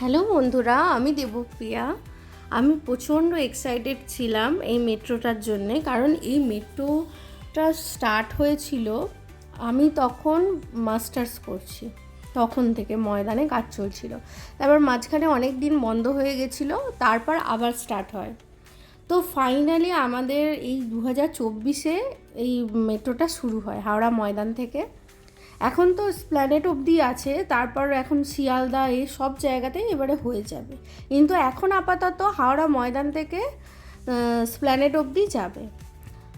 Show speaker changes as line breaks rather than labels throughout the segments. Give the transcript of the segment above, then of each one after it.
Hello বন্ধুরা, আমি দেবপ্রিয়া। আমি প্রচণ্ড এক্সাইটেড ছিলাম এই মেট্রোটার জন্যে, কারণ এই মেট্রোটা স্টার্ট হয়েছিল আমি তখন মাস্টার্স করছি। তখন থেকে ময়দানে কাজ চলছিল। তারপর মাঝখানে অনেক দিন বন্ধ হয়ে গেছিল, তারপর আবার স্টার্ট হয়। তো ফাইনালি আমাদের এই দু হাজার চব্বিশে এই মেট্রোটা শুরু হয়, হাওড়া ময়দান থেকে। এখন তো স্প্ল্যানেট অবধি আছে, তারপর এখন শিয়ালদা, এই সব জায়গাতেই এবারে হয়ে যাবে। কিন্তু এখন আপাতত হাওড়া ময়দান থেকে স্প্ল্যানেট অবধি যাবে।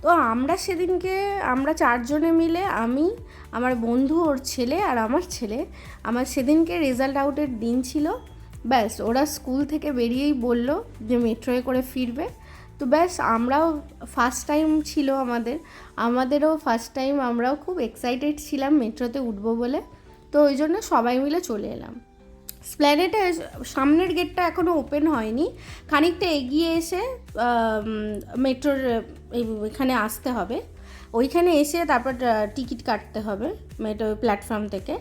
তো আমরা সেদিনকে, আমরা চারজনে মিলে, আমি, আমার বন্ধু, ওর ছেলে আর আমার ছেলে, আমার সেদিনকে রেজাল্ট আউটের দিন ছিল। ব্যাস, ওরা স্কুল থেকে বেরিয়েই বলল যে মেট্রোয়ে করে ফিরবে। তো ব্যাস, আমরাও ফার্স্ট টাইম ছিল আমাদের। আমাদেরও ফার্স্ট টাইম আমরাও খুব এক্সাইটেড ছিলাম মেট্রোতে উঠবো বলে। তো ওই জন্য সবাই মিলে চলে এলাম। স্প্ল্যানেটে সামনের গেটটা এখনও ওপেন হয়নি। খানিকটা এগিয়ে এসে মেট্রোর এখানে আসতে হবে। ওইখানে এসে তারপর টিকিট কাটতে হবে মেট্রো প্ল্যাটফর্ম থেকে।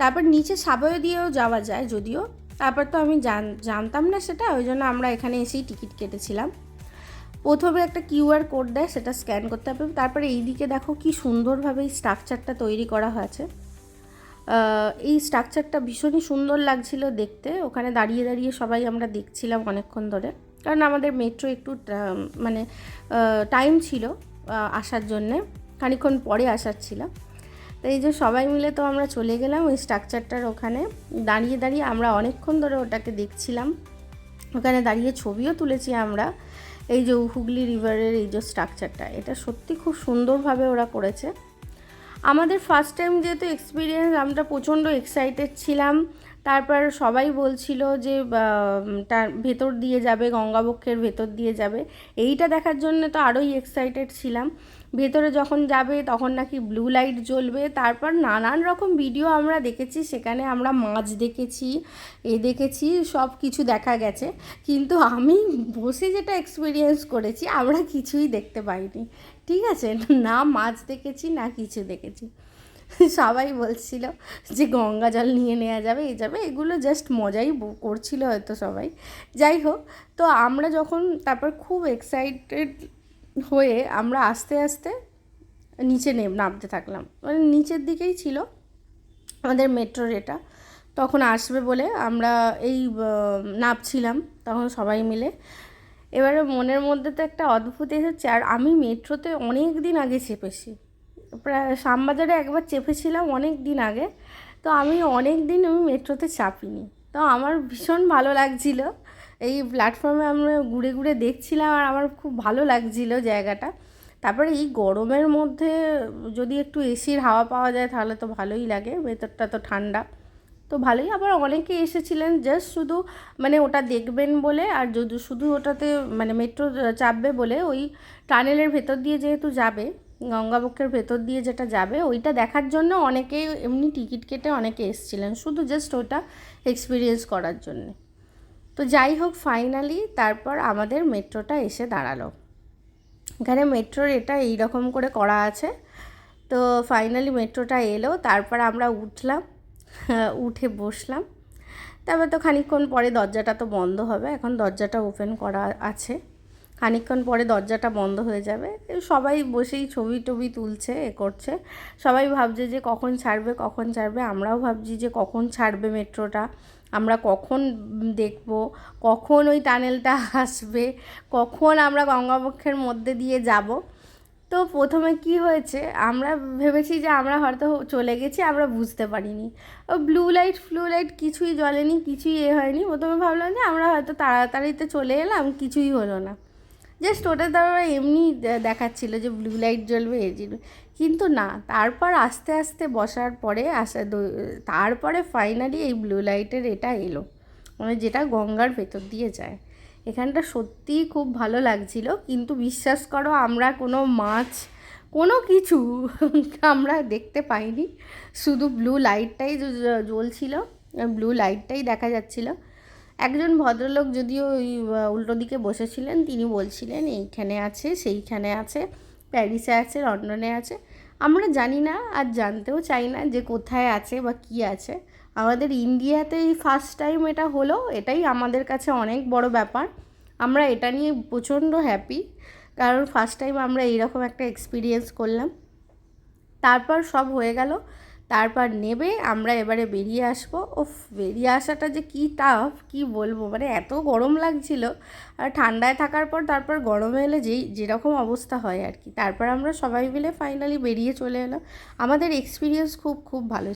তারপর নিচে সাবয়ে দিয়েও যাওয়া যায় যদিও। তারপর তো আমি জানতাম না সেটা, ওই জন্য আমরা এখানে এসেই টিকিট কেটেছিলাম। প্রথমে একটা কিউআর কোড দেয়, সেটা স্ক্যান করতে হবে। তারপরে এইদিকে দেখো কি সুন্দরভাবে এই স্ট্রাকচারটা তৈরি করা হয়েছে। এই স্ট্রাকচারটা ভীষণই সুন্দর লাগছিল দেখতে। ওখানে দাঁড়িয়ে দাঁড়িয়ে সবাই আমরা দেখছিলাম অনেকক্ষণ ধরে। কারণ আমাদের মেট্রো একটু মানে টাইম ছিল আসার জন্যে। খানিক্ষণ পরে আসার ছিল। তো এই যে সবাই মিলে তো আমরা চলে গেলাম ওই স্ট্রাকচারটার ওখানে। দাঁড়িয়ে দাঁড়িয়ে আমরা অনেকক্ষণ ধরে ওটাকে দেখছিলাম। ওখানে দাঁড়িয়ে ছবিও তুলেছি আমরা। এই যে হুগলি রিভারের এই যে স্ট্রাকচারটা এটা সত্যি খুব সুন্দরভাবে ওরা করেছে। আমাদের ফার্স্ট টাইম যেহেতু এক্সপিরিয়েন্স আমরা প্রচণ্ড এক্সাইটেড ছিলাম। তারপর সবাই বলছিল যে তার ভেতর দিয়ে যাবে, গঙ্গাবক্ষের ভেতর দিয়ে যাবে। এইটা দেখার জন্য তো আরোই এক্সাইটেড ছিলাম। ভেতরে যখন যাবে তখন নাকি ব্লু লাইট জ্বলবে। তারপর নানান রকম ভিডিও আমরা দেখেছি, সেখানে আমরা মাছ দেখেছি, এ দেখেছি, সব কিছু দেখা গেছে। কিন্তু আমি বসে যেটা এক্সপিরিয়েন্স করেছি, আমরা কিছুই দেখতে পাইনি। ঠিক আছে? না মাছ দেখেছি, না কিছু দেখেছি। সবাই বলছিল যে গঙ্গা জল নিয়ে নেওয়া যাবে, এ যাবে। এগুলো জাস্ট মজাই করছিল হয়তো সবাই। যাই হোক, তো আমরা যখন তারপর খুব এক্সাইটেড হয়ে আমরা আস্তে আস্তে নিচে নেম, নামতে থাকলাম। মানে নিচের দিকেই ছিল আমাদের মেট্রোর এটা তখন আসবে বলে আমরা এই নামছিলাম তখন সবাই মিলে। এবারে মনের মধ্যে তো একটা অদ্ভুত এসেছে। আর আমি মেট্রোতে অনেক দিন আগে চেপেছি। প্রায় শ্যামবাজারে একবার চেপেছিলাম অনেক দিন আগে। তো আমি অনেক দিন আমি মেট্রোতে চাপিনি। তো আমার ভীষণ ভালো লাগছিল। এই প্ল্যাটফর্মে আমরা ঘুরে ঘুরে দেখছিলাম আর আমার খুব ভালো লাগছিল জায়গাটা। তারপরে এই গরমের মধ্যে যদি একটু এসির হাওয়া পাওয়া যায় তাহলে তো ভালোই লাগে, ভেতরটা তো ঠান্ডা। তো ভালোই, আবার অনেকে এসেছিলেন জাস্ট শুধু মানে ওটা দেখবেন বলে আর যদি শুধু ওটাতে মানে মেট্রো চাপবে বলে ওই টানেলের ভেতর দিয়ে যেহেতু যাবে গঙ্গাবক্ষের ভেতর দিয়ে যেটা যাবে, ওইটা দেখার জন্য অনেকে এমনি টিকিট কেটে অনেকে এসছিলেন। শুধু জাস্ট ওটা এক্সপিরিয়েন্স করার জন্যে। তো যাই হোক ফাইনালি তারপর আমাদের মেট্রোটা এসে দাঁড়াল। এখানে মেট্রোর এটা এই রকম করে করা আছে। তো ফাইনালি মেট্রোটা এলো, তারপর আমরা উঠলাম, উঠে বসলাম। তারপর তো খানিকক্ষণ পরে দরজাটা তো বন্ধ হবে, এখন দরজাটা ওপেন করা আছে। খানিকক্ষণ পরে দরজাটা বন্ধ হয়ে যাবে। সবাই বসেই ছবি টবি তুলছে, এ করছে। সবাই ভাবছে যে কখন ছাড়বে কখন ছাড়বে। আমরাও ভাবছি যে কখন ছাড়বে মেট্রোটা? আমরা কখন দেখব? কখন ওই টানেলটা আসবে? কখন আমরা গঙ্গাবক্ষের মধ্যে দিয়ে যাব? তো প্রথমে কি হয়েছে? আমরা ভেবেছি যে আমরা হয়তো চলে গেছি, আমরা বুঝতে পারিনি। ব্লু লাইট ফ্লু লাইট কিছুই জ্বলেনি, কিছুই এ হয়নি। প্রথমে ভাবলাম যে আমরা হয়তো তাড়াতাড়িতে চলে এলাম, কিছুই হলো না। জাস্ট ওটা তারা এমনি দেখাচ্ছিল যে ব্লু লাইট জ্বলবে এ কিন্তু না, তারপর আস্তে আস্তে বসার পরে আসা তারপরে ফাইনালি এই ব্লু লাইটের এটা এলো। মানে যেটা গঙ্গার ভেতর দিয়ে যায়। এখানটা সত্যিই খুব ভালো লাগছিল, কিন্তু বিশ্বাস করো, আমরা কোনো মাছ, কোনো কিছু আমরা দেখতে পাইনি। শুধু ব্লু লাইটটাই জ্বলছিল ব্লু লাইটটাই দেখা যাচ্ছিল। একজন ভদ্রলোক যদিও ওই উল্টো দিকে বসেছিলেন, তিনি বলছিলেন, এইখানে আছে, সেইখানে আছে, প্যারিসে আছে, লন্ডনে আছে। আমরা জানি না, আর জানতেও চাই না যে কোথায় আছে বা কী আছে। আমাদের ইন্ডিয়াতে এই ফার্স্ট টাইম এটা হলো, এটাই আমাদের কাছে অনেক বড় ব্যাপার। আমরা এটা নিয়ে প্রচণ্ড হ্যাপি কারণ ফার্স্ট টাইম আমরা এইরকম একটা এক্সপিরিয়েন্স করলাম। তারপর সব হয়ে গেল। তারপর নেবে, আমরা এবারে বেরিয়ে আসব। ও বেরিয়ে আসাটা যে কী টাফ কী বলব? মানে এত গরম লাগছিল। আর ঠান্ডায় থাকার পর তারপর গরমে এলে যেই, যেরকম অবস্থা হয় আর কি। তারপর আমরা সবাই মিলে ফাইনালি বেরিয়ে চলে এলাম। আমাদের এক্সপিরিয়েন্স খুব খুব ভালো